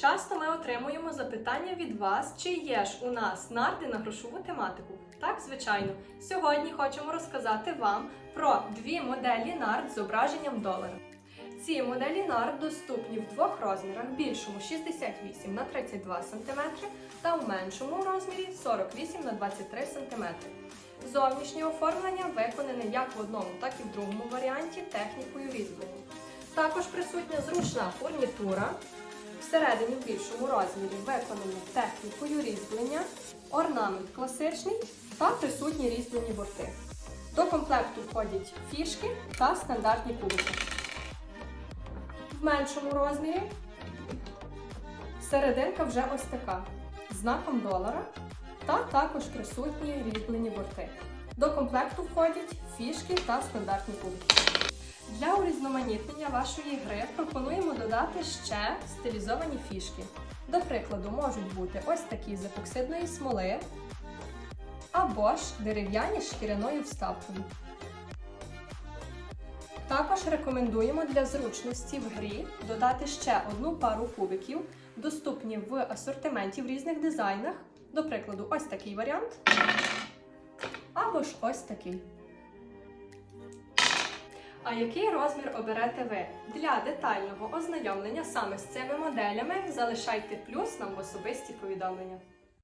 Часто ми отримуємо запитання від вас, чи є ж у нас нарди на грошову тематику. Так, звичайно. Сьогодні хочемо розказати вам про дві моделі нард з зображенням долара. Ці моделі нард доступні в двох розмірах: більшому 68 на 32 см та в меншому розмірі 48 на 23 см. Зовнішнє оформлення виконане як в одному, так і в другому варіанті технікою різьблення. Також присутня зручна фурнітура. Всередині в більшому розмірі виконані технікою різьблення, орнамент класичний та присутні різьблені борти. До комплекту входять фішки та стандартні кубики. В меншому розмірі серединка вже ось така з знаком долара та також присутні різьблені борти. До комплекту входять фішки та стандартні кубики. Для урізноманітнення вашої гри пропонуємо додати ще стилізовані фішки. До прикладу, можуть бути ось такі з епоксидної смоли або ж дерев'яні з шкіряною вставкою. Також рекомендуємо для зручності в грі додати ще одну пару кубиків, доступні в асортименті в різних дизайнах. До прикладу, ось такий варіант. Або ж ось такий. А який розмір оберете ви? Для детального ознайомлення саме з цими моделями залишайте плюс нам в особисті повідомлення.